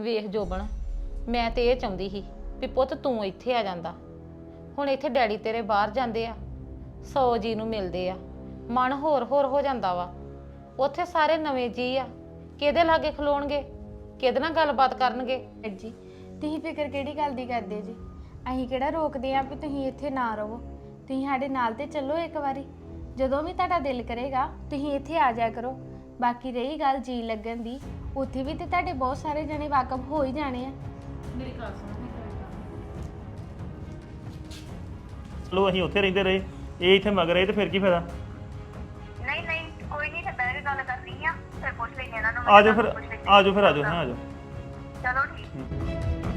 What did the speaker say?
ਵੇਖ ਜੋਬਣ ਮੈਂ ਤੇ ਇਹ ਚਾਹੁੰਦੀ ਸੀ ਵੀ ਪੁੱਤ ਤੂੰ ਇੱਥੇ ਆ ਜਾਂਦਾ। ਹੁਣ ਇੱਥੇ ਡੈਡੀ ਤੇਰੇ ਬਾਹਰ ਜਾਂਦੇ ਆ, ਸੌ ਜੀ ਨੂੰ ਮਿਲਦੇ ਆ, ਮਨ ਹੋਰ ਹੋਰ ਹੋ ਜਾਂਦਾ ਵਾ। ਉੱਥੇ ਸਾਰੇ ਨਵੇਂ ਜੀ ਆ, ਕਿਹਦੇ ਲਾਗੇ ਖਲੋਣਗੇ, ਕਿਹਦੇ ਨਾਲ ਗੱਲਬਾਤ ਕਰਨਗੇ? ਡੈਡ ਜੀ, ਤੁਸੀਂ ਫਿਕਰ ਕਿਹੜੀ ਗੱਲ ਦੀ ਕਰਦੇ ਜੀ? ਅਸੀਂ ਕਿਹੜਾ ਰੋਕਦੇ ਆ ਵੀ ਤੁਸੀਂ ਇੱਥੇ ਨਾ ਰਹੋ। ਤੁਸੀਂ ਸਾਡੇ ਨਾਲ ਤੇ ਚੱਲੋ ਇੱਕ ਵਾਰੀ। ਜਦੋਂ ਵੀ ਤੁਹਾਡਾ ਦਿਲ ਕਰੇਗਾ, ਤੁਸੀਂ ਇੱਥੇ ਆ ਜਾਇਆ ਕਰੋ। ਬਾਕੀ ਰਹੀ ਗੱਲ ਜੀ ਲੱਗਣ ਦੀ ਉੱਥੇ ਵੀ ਤੇ ਤੁਹਾਡੇ ਬਹੁਤ ਸਾਰੇ ਜਣੇ ਵਾਕਫ ਹੋ ਹੀ ਜਾਣੇ ਆ। ਮੇਰੀ ਗੱਲ ਸੁਣ ਚਲੋ ਅਸੀਂ ਉੱਥੇ ਰਹਿੰਦੇ ਰਹੇ ਇਹ ਇੱਥੇ ਮਗਰ ਰਹੇ ਤੇ ਫਿਰ ਕੀ ਫਾਇਦਾ? ਨਹੀਂ ਨਹੀਂ ਕੋਈ ਨਹੀਂ ਤੇ ਬਹਿ ਕੇ ਗੱਲ ਕਰਨੀ ਆ ਫਿਰ ਪੁੱਛ ਲੈਂਦੇ ਇਹਨਾਂ ਨੂੰ ਆ ਜਾਓ ਫਿਰ ਆ ਜਾਓ ਫਿਰ ਆ ਜਾਓ ਹਾਂ ਆ ਜਾਓ। ਚਲੋ ਠੀਕ।